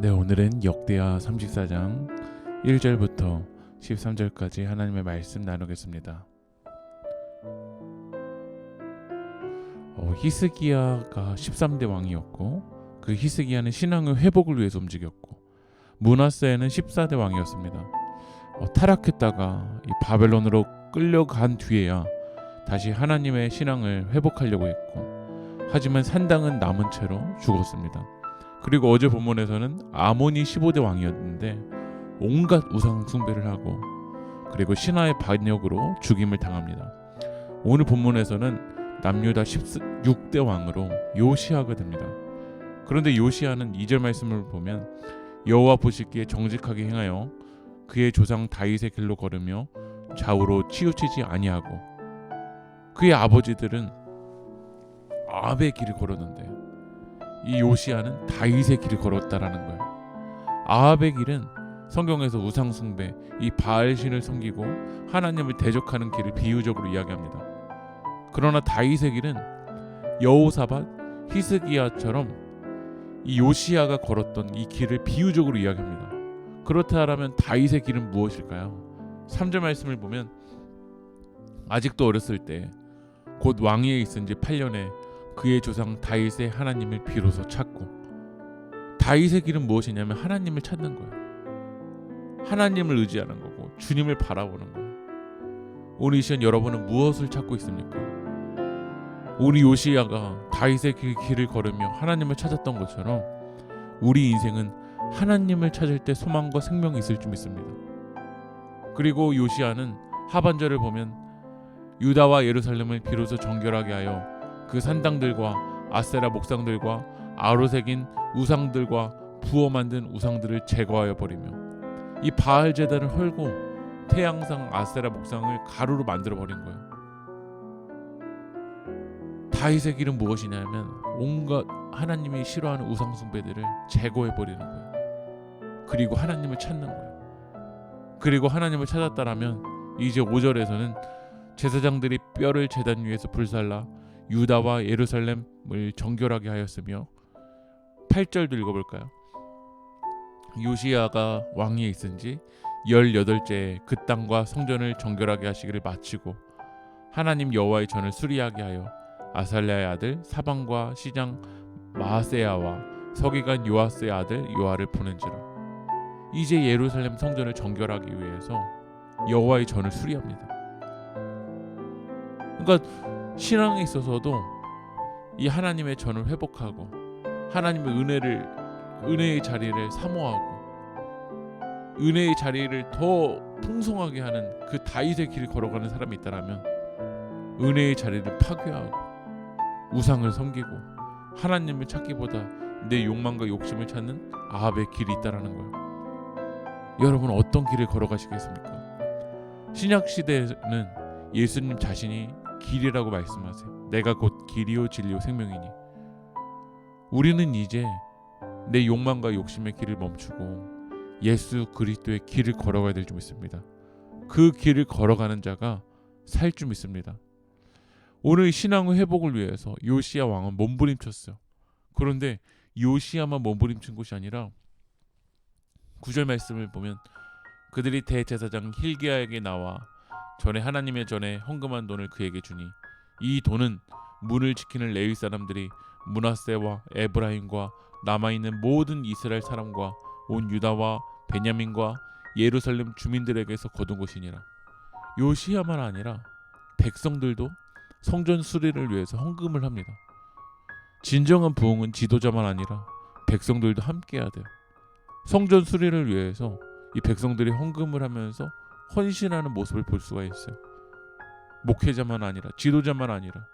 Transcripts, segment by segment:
네, 오늘은 역대하 34장 1절부터 13절까지 하나님의 말씀 나누겠습니다. 어, 히스기야가 13대 왕이었고 그 히스기야는 신앙의 회복을 위해서 움직였고 문하세는 14대 왕이었습니다. 어, 타락했다가 이 바벨론으로 끌려간 뒤에야 다시 하나님의 신앙을 회복하려고 했고 하지만 산당은 남은 채로 죽었습니다. 그리고 어제 본문에서는 아몬이 15대 왕이었는데 온갖 우상 숭배를 하고 그리고 신하의 반역으로 죽임을 당합니다. 오늘 본문에서는 남유다 16대 왕으로 요시아가 됩니다. 그런데 요시아는 2절 말씀을 보면 여호와 보시기에 정직하게 행하여 그의 조상 다윗의 길로 걸으며 좌우로 치우치지 아니하고 그의 아버지들은 아합의 길을 걸었는데 이 요시아는 다윗의 길을 걸었다라는 거예요. 아합의 길은 성경에서 우상 숭배, 이 바알 신을 섬기고 하나님을 대적하는 길을 비유적으로 이야기합니다. 그러나 다윗의 길은 여호사밧, 히스기야처럼 이 요시아가 걸었던 이 길을 비유적으로 이야기합니다. 그렇다면 다윗의 길은 무엇일까요? 3절 말씀을 보면 아직도 어렸을 때 곧 왕위에 있은 지 8년에 그의 조상 다윗의 하나님을 비로소 찾고 다윗의 길은 무엇이냐면 하나님을 찾는 거예요. 하나님을 의지하는 거고 주님을 바라보는 거예요. 오늘 이 시간 여러분은 무엇을 찾고 있습니까? 우리 요시야가 다윗의 길, 길을 걸으며 하나님을 찾았던 것처럼 우리 인생은 하나님을 찾을 때 소망과 생명이 있을 줄 믿습니다. 그리고 요시야는 하반절을 보면 유다와 예루살렘을 비로소 정결하게 하여 그 산당들과 아세라 목상들과 아로색인 우상들과 부어 만든 우상들을 제거하여 버리며 이 바알 제단을 헐고 태양상 아세라 목상을 가루로 만들어 버린 거예요. 다윗의 길은 무엇이냐면 온갖 하나님이 싫어하는 우상 숭배들을 제거해 버리는 거예요. 그리고 하나님을 찾는 거예요. 그리고 하나님을 찾았다라면 이제 5절에서는 제사장들이 뼈를 제단 위에서 불살라 유다와 예루살렘을 정결하게 하였으며 8절도 읽어볼까요? 요시야가 왕위에 있은지 18째 그 땅과 성전을 정결하게 하시기를 마치고 하나님 여호와의 전을 수리하게 하여 아살랴의 아들 사방과 시장 마하세야와 서기관 요아스의 아들 요아를 보낸지라 이제 예루살렘 성전을 정결하기 위해서 여호와의 전을 수리합니다. 그러니까 신앙에 있어서도 이 하나님의 전을 회복하고 하나님의 은혜를 은혜의 자리를 사모하고 은혜의 자리를 더 풍성하게 하는 그 다윗의 길을 걸어가는 사람이 있다라면 은혜의 자리를 파괴하고 우상을 섬기고 하나님을 찾기보다 내 욕망과 욕심을 찾는 아합의 길이 있다라는 거예요. 여러분 어떤 길을 걸어가시겠습니까? 신약 시대에는 예수님 자신이 길이라고 말씀하세요. 내가 곧 길이요 진리요 생명이니. 우리는 이제 내 욕망과 욕심의 길을 멈추고 예수 그리스도의 길을 걸어가야 될 줄 믿습니다. 그 길을 걸어가는 자가 살 줄 믿습니다. 오늘 신앙의 회복을 위해서 요시야 왕은 몸부림쳤어요. 그런데 요시야만 몸부림친 것이 아니라 구절 말씀을 보면 그들이 대제사장 힐기야에게 나와 전에 하나님의 전에 헌금한 돈을 그에게 주니 이 돈은 문을 지키는 레위 사람들이 문하세와 에브라임과 남아 있는 모든 이스라엘 사람과 온 유다와 베냐민과 예루살렘 주민들에게서 거둔 것이니라. 요시야만 아니라 백성들도 성전 수리를 위해서 헌금을 합니다. 진정한 부흥은 지도자만 아니라 백성들도 함께해야 돼요. 성전 수리를 위해서 이 백성들이 헌금을 하면서 헌신하는 모습을 볼 수가 있어요. 목회자만 아니라 지도자만 아니라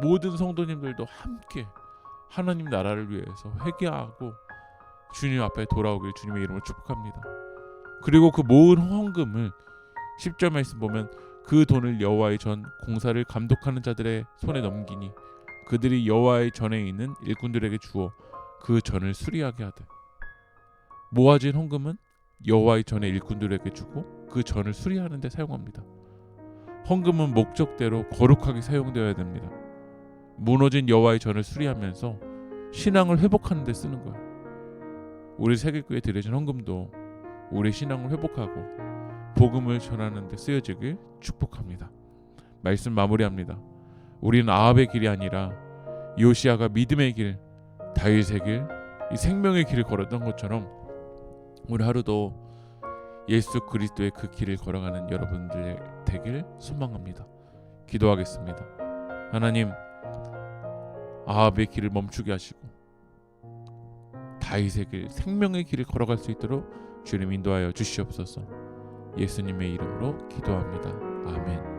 모든 성도님들도 함께 하나님 나라를 위해서 회개하고 주님 앞에 돌아오길 주님의 이름으로 축복합니다. 그리고 그 모은 헌금을 10절 말씀 보면 그 돈을 여호와의 전 공사를 감독하는 자들의 손에 넘기니 그들이 여호와의 전에 있는 일꾼들에게 주어 그 전을 수리하게 하되 모아진 헌금은 여호와의 전의 일꾼들에게 주고 그 전을 수리하는 데 사용합니다. 헌금은 목적대로 거룩하게 사용되어야 됩니다. 무너진 여호와의 전을 수리하면서 신앙을 회복하는 데 쓰는 거예요. 우리 세계교회 드려진 헌금도 우리 신앙을 회복하고 복음을 전하는 데 쓰여지길 축복합니다. 말씀 마무리합니다. 우리는 아합의 길이 아니라 요시아가 믿음의 길, 다윗의 길, 이 생명의 길을 걸었던 것처럼 우리 하루도 예수 그리스도의 그 길을 걸어가는 여러분들 되길 소망합니다. 기도하겠습니다. 하나님 아합의 길을 멈추게 하시고 다윗의 길, 생명의 길을 걸어갈 수 있도록 주님 인도하여 주시옵소서. 예수님의 이름으로 기도합니다. 아멘.